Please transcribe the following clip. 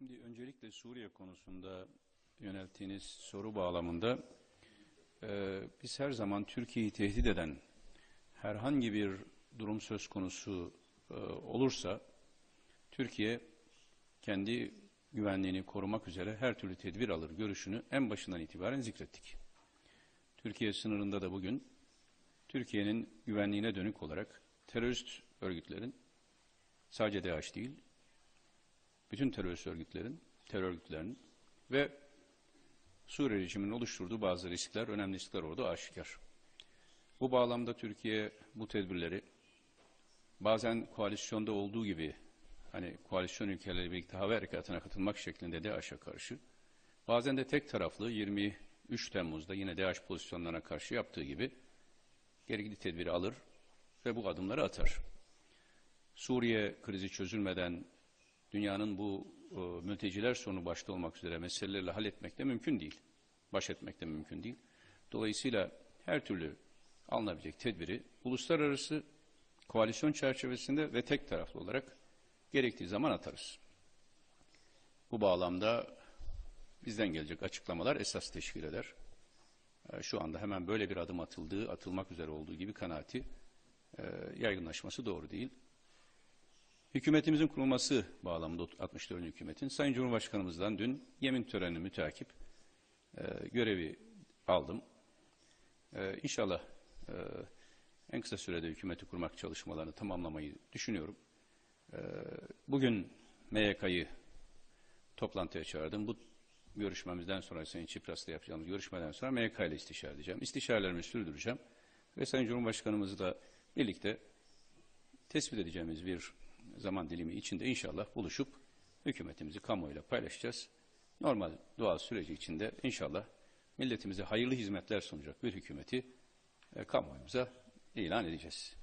Şimdi öncelikle Suriye konusunda yönelttiğiniz soru bağlamında e, biz her zaman Türkiye'yi tehdit eden herhangi bir durum söz konusu e, olursa Türkiye kendi güvenliğini korumak üzere her türlü tedbir alır görüşünü en başından itibaren zikrettik. Türkiye sınırında da bugün Türkiye'nin güvenliğine dönük olarak terörist örgütlerin sadece DAEŞ değil, bütün terörist örgütlerin, terör örgütlerinin ve Suriye rejiminin oluşturduğu bazı riskler, önemli riskler orada aşikar. Bu bağlamda Türkiye bu tedbirleri bazen koalisyonda olduğu gibi hani koalisyon ülkeleri birlikte hava harekatına katılmak şeklinde DAEŞ'e karşı bazen de tek taraflı 23 Temmuz'da yine DAEŞ pozisyonlarına karşı yaptığı gibi gerekli tedbiri alır ve bu adımları atar. Suriye krizi çözülmeden dünyanın bu e, mülteciler sorunu başta olmak üzere meselelerle halletmek de mümkün değil. Baş etmek de mümkün değil. Dolayısıyla her türlü alınabilecek tedbiri uluslararası koalisyon çerçevesinde ve tek taraflı olarak gerektiği zaman atarız. Bu bağlamda bizden gelecek açıklamalar esas teşkil eder. E, Şu anda hemen böyle bir adım atıldığı, atılmak üzere olduğu gibi kanaati e, yaygınlaşması doğru değil. Hükümetimizin kurulması bağlamında 64. hükümetin Sayın Cumhurbaşkanımızdan dün yemin törenini mütakip e, görevi aldım. E, inşallah e, en kısa sürede hükümeti kurmak çalışmalarını tamamlamayı düşünüyorum. E, bugün MYK'yı toplantıya çağırdım. Bu görüşmemizden sonra Sayın Çipras'la yapacağımız görüşmeden sonra MYK ile istişare edeceğim. İstişarelerimi sürdüreceğim ve Sayın Cumhurbaşkanımızla birlikte tespit edeceğimiz bir zaman dilimi içinde inşallah buluşup hükümetimizi kamuoyuyla paylaşacağız. Normal doğal süreci içinde inşallah milletimize hayırlı hizmetler sunacak bir hükümeti e, kamuoyumuza ilan edeceğiz.